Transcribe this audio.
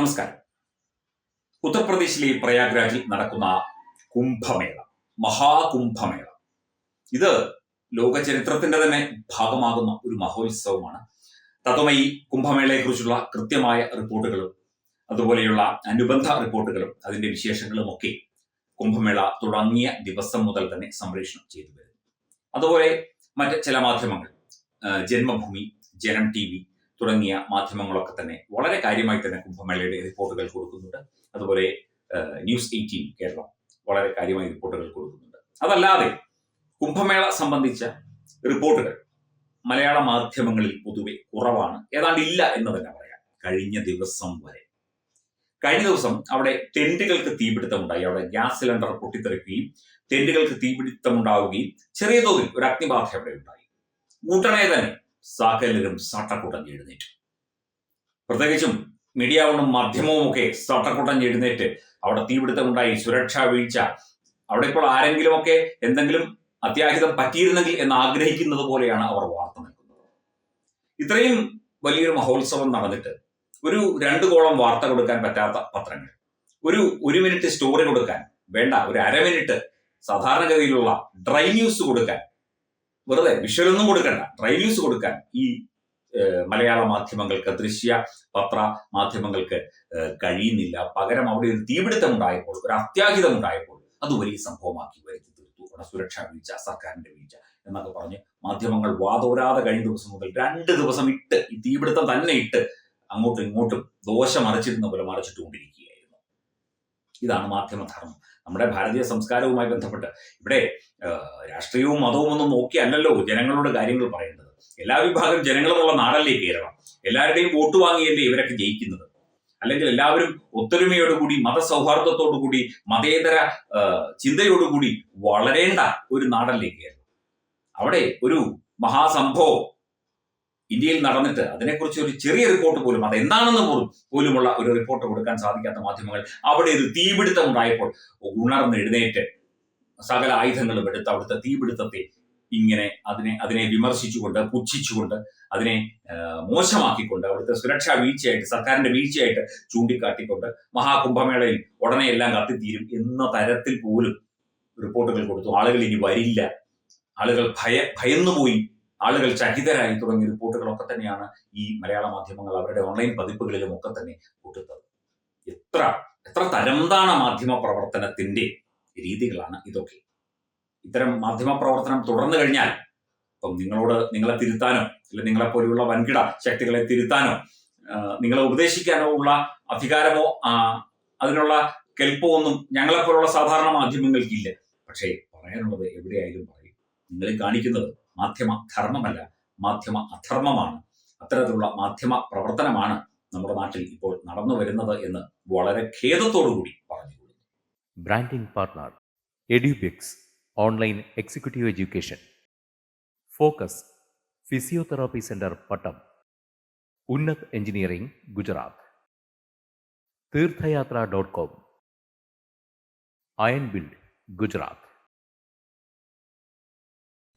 നമസ്കാരം. ഉത്തർപ്രദേശിലെ പ്രയാഗ്രാജിൽ നടക്കുന്ന കുംഭമേള മഹാകുംഭമേള. ഇത് ലോക ചരിത്രത്തിന്റെ തന്നെ ഭാഗമാകുന്ന ഒരു മഹോത്സവമാണ്. തത്വമയി കുംഭമേളയെക്കുറിച്ചുള്ള കൃത്യമായ റിപ്പോർട്ടുകളും അതുപോലെയുള്ള അനുബന്ധ റിപ്പോർട്ടുകളും അതിന്റെ വിശേഷങ്ങളും ഒക്കെ കുംഭമേള തുടങ്ങിയ ദിവസം മുതൽ തന്നെ സംപ്രേഷണം ചെയ്തു വരുന്നു. അതുപോലെ മറ്റ് ചില മാധ്യമങ്ങൾ ജന്മഭൂമി ജനം ടി വി തുടങ്ങിയ മാധ്യമങ്ങളൊക്കെ തന്നെ വളരെ കാര്യമായി തന്നെ കുംഭമേളയുടെ റിപ്പോർട്ടുകൾ കൊടുക്കുന്നുണ്ട്. അതുപോലെ ന്യൂസ് എയ്റ്റീൻ കേരളം വളരെ കാര്യമായി റിപ്പോർട്ടുകൾ കൊടുക്കുന്നുണ്ട്. അതല്ലാതെ കുംഭമേള സംബന്ധിച്ച റിപ്പോർട്ടുകൾ മലയാള മാധ്യമങ്ങളിൽ പൊതുവെ കുറവാണ്. ഏതാണ്ട് ഇല്ല എന്ന് തന്നെ പറയാം. കഴിഞ്ഞ ദിവസം വരെ. കഴിഞ്ഞ ദിവസം അവിടെ ടെന്റുകൾക്ക് തീപിടുത്തമുണ്ടായി. അവിടെ ഗ്യാസ് സിലിണ്ടർ പൊട്ടിത്തെറിക്കുകയും ടെന്റുകൾക്ക് തീപിടുത്തമുണ്ടാവുകയും ചെറിയ തോതിൽ ഒരു അഗ്നിബാധ അവിടെ ഉണ്ടായി. ഉടനെ തന്നെ സകലരും സാട്ടക്കൂട്ടം എഴുന്നേറ്റു. പ്രത്യേകിച്ചും മീഡിയ കൊണ്ടും മാധ്യമവും ഒക്കെ സാട്ടക്കൂട്ടം എഴുന്നേറ്റ് അവിടെ തീപിടുത്തമുണ്ടായി സുരക്ഷാ വീഴ്ച. അവിടെ ഇപ്പോൾ ആരെങ്കിലുമൊക്കെ എന്തെങ്കിലും അത്യാഹിതം പറ്റിയിരുന്നെങ്കിൽ എന്ന് ആഗ്രഹിക്കുന്നത് പോലെയാണ് അവർ വാർത്ത നൽകുന്നത്. ഇത്രയും വലിയൊരു മഹോത്സവം നടന്നിട്ട് ഒരു രണ്ടു കോളം വാർത്ത കൊടുക്കാൻ പറ്റാത്ത പത്രങ്ങൾ ഒരു ഒരു മിനിറ്റ് സ്റ്റോറി കൊടുക്കാൻ വേണ്ട ഒരു അര മിനിറ്റ് സാധാരണഗതിയിലുള്ള ഡ്രൈ ന്യൂസ് കൊടുക്കാൻ വെറുതെ വിഷ്വലൊന്നും കൊടുക്കണ്ട. ട്രൈ ന്യൂസ് കൊടുക്കാൻ ഈ മലയാള മാധ്യമങ്ങൾക്ക് ദൃശ്യ പത്ര മാധ്യമങ്ങൾക്ക് കഴിയുന്നില്ല. പകരം അവിടെ ഒരു തീപിടുത്തം ഉണ്ടായപ്പോൾ ഒരു അത്യാഹിതം ഉണ്ടായപ്പോൾ അത് വലിയ സംഭവമാക്കി. വരുത്തി തീർത്തു. അവിടെ സുരക്ഷാ വീഴ്ച സർക്കാരിന്റെ വീഴ്ച എന്നൊക്കെ പറഞ്ഞ് മാധ്യമങ്ങൾ വാതോരാതെ കഴിഞ്ഞ ദിവസം മുതൽ രണ്ട് ദിവസം ഇട്ട് ഈ തീപിടുത്തം തന്നെ ഇട്ട് അങ്ങോട്ടും ഇങ്ങോട്ടും ദോഷം മറിച്ചിരുന്ന പോലെ മറിച്ചിട്ടുകൊണ്ടിരിക്കുകയായിരുന്നു ഇതാണ് മാധ്യമധർമ്മം നമ്മുടെ ഭാരതീയ സംസ്കാരവുമായി ബന്ധപ്പെട്ട് ഇവിടെ രാഷ്ട്രീയവും മതവും ഒന്നും നോക്കിയല്ലല്ലോ ജനങ്ങളോട് കാര്യങ്ങൾ പറയുന്നത് എല്ലാ വിഭാഗം ജനങ്ങളുമുള്ള നാടല്ലേ കേരളം. എല്ലാവരുടെയും വോട്ട് വാങ്ങിയല്ലേ ഇവരൊക്കെ ജയിക്കുന്നത്? അല്ലെങ്കിൽ എല്ലാവരും ഒത്തൊരുമയോടുകൂടി മതസൗഹാർദ്ദത്തോടുകൂടി മതേതര ചിന്തയോടുകൂടി വളരേണ്ട ഒരു നാടല്ലേ കേരളം? അവിടെ ഒരു മഹാസംഭവം ഇന്ത്യയിൽ നടന്നിട്ട് അതിനെക്കുറിച്ച് ഒരു ചെറിയ റിപ്പോർട്ട് പോലും അത് എന്താണെന്ന് പോലും പോലുമുള്ള ഒരു റിപ്പോർട്ട് കൊടുക്കാൻ സാധിക്കാത്ത മാധ്യമങ്ങൾ അവിടെ ഒരു തീപിടുത്തം ഉണ്ടായപ്പോൾ ഉണർന്ന് എഴുന്നേറ്റ് സകല ആയുധങ്ങളും എടുത്ത് അവിടുത്തെ തീപിടുത്തത്തെ ഇങ്ങനെ അതിനെ അതിനെ വിമർശിച്ചുകൊണ്ട് പുച്ഛിച്ചുകൊണ്ട് അതിനെ മോശമാക്കിക്കൊണ്ട് അവിടുത്തെ സുരക്ഷാ വീഴ്ചയായിട്ട് സർക്കാരിന്റെ വീഴ്ചയായിട്ട് ചൂണ്ടിക്കാട്ടിക്കൊണ്ട് മഹാകുംഭമേളയിൽ ഉടനെ എല്ലാം കത്തിത്തീരും എന്ന തരത്തിൽ പോലും റിപ്പോർട്ടുകൾ കൊടുത്തു. ആളുകൾ ഇനി വരില്ല. ആളുകൾ ഭയ ഭയന്നുപോയി. ആളുകൾ ചകിതരായി തുടങ്ങിയ റിപ്പോർട്ടുകളൊക്കെ തന്നെയാണ് ഈ മലയാള മാധ്യമങ്ങൾ അവരുടെ ഓൺലൈൻ പതിപ്പുകളിലും ഒക്കെ തന്നെ കൂട്ടുന്നത്. എത്ര എത്ര തരംതാണ മാധ്യമ പ്രവർത്തനത്തിന്റെ രീതികളാണ് ഇതൊക്കെ. ഇത്തരം മാധ്യമ പ്രവർത്തനം തുടർന്നു കഴിഞ്ഞാൽ ഇപ്പം നിങ്ങളോട് നിങ്ങളെ തിരുത്താനോ അല്ലെങ്കിൽ നിങ്ങളെ പോലെയുള്ള വൻകിട ശക്തികളെ തിരുത്താനോ നിങ്ങളെ ഉപദേശിക്കാനോ ഉള്ള അധികാരമോ അതിനുള്ള കെൽപ്പോ ഒന്നും ഞങ്ങളെപ്പോലുള്ള സാധാരണ മാധ്യമങ്ങൾക്കില്ല. പക്ഷേ പറയാനുള്ളത് എവിടെയായാലും പറയും. നിങ്ങൾ ഈ കാണിക്കുന്നത് മാധ്യമ ധർമ്മമല്ല മാധ്യമ അധർമ്മമാണ്. അത്തരത്തിലുള്ള മാധ്യമ പ്രവർത്തനമാണ് നമ്മുടെ നാട്ടിൽ ഇപ്പോൾ നടന്നു വരുന്നത് എന്ന് വളരെ ഖേദത്തോടു കൂടി പറഞ്ഞുകൊള്ളുന്നു branding partner Edubix online executive education focus physiotherapy centre Pattom Unnat engineering Gujarat Theerthayathra dot com iron build Gujarat